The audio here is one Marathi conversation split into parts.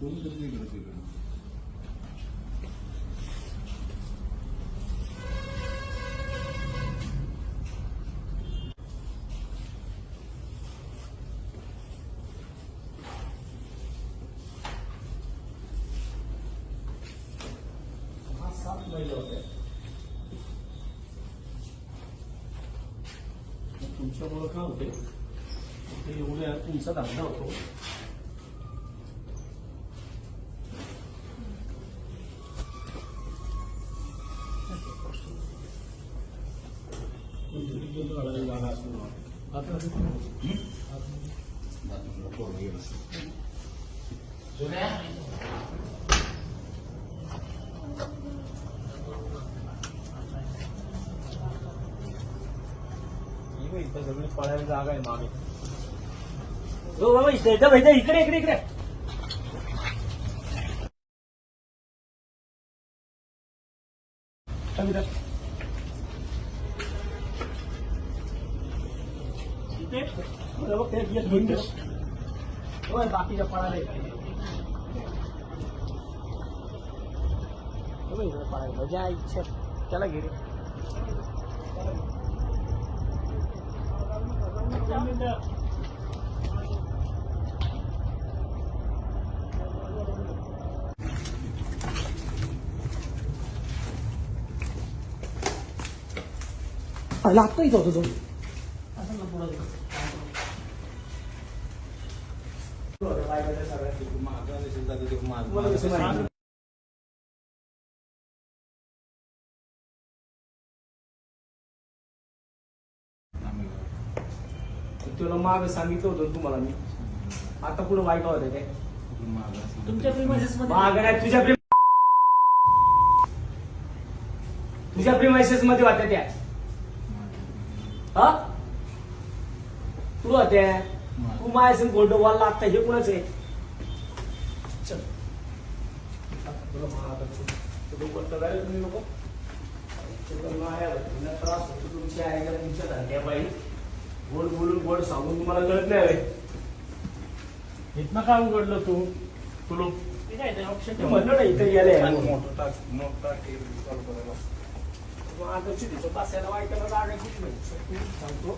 कोणीतरी इकडं तिकडं हा सात महिला होत्या मग तुमच्यामुळं काय होते ते एवढ्या तुमचा धंदा होतो बाजूला इथं सगळी पळायला जागा आहे मागे हो बाबा इथे इकडे इकडे इकडे थांब Tết Rồi bác Tết biết hứng được. Rồi bác đi ra qua đây. Rồi bác đi ra dai chết Chá là ghi đi phải lạt tới rồi rồi rồi. माझा तुला माग सांगितलं होतं तुम्हाला मी. आता पुढे वाईट होत काय? तुमच्या प्रिमायसेस माग नाही तुझ्या प्रेम तुझ्या प्रेमायसेस मध्ये होत्या त्या. हा? तू होत्या तू माझ्या गोल्ड वॉल लागता हे कुणाच आहे? चल. आता तुला तुम्ही नको माया त्रास होतो. तुमच्या तुमच्या धंद्या बाई. गोड बोलून गोड सांगून तुम्हाला कळत नाही. इथनं काय उघडलं तू? तुला म्हणलं ना इथं गेले. मोठं टाक मोठं टाक हे. आता चिडीचं बसायला वाईटाला जागा किती सांगतो.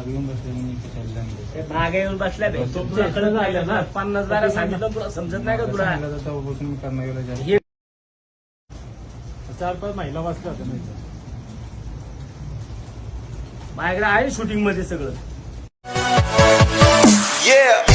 महाग येऊन बसले. हे मागे येऊन बसल्या बे. तो ना. पन्नास बारा सांगितलं तुला समजत नाही का तुला सांगितलं तर तेव्हापासून मी करणं गेलं जास्त. हे चार पाच महिला वाचल्या होत्या नाही माझ्याकडे आहे शूटिंगमध्ये सगळं Yeah.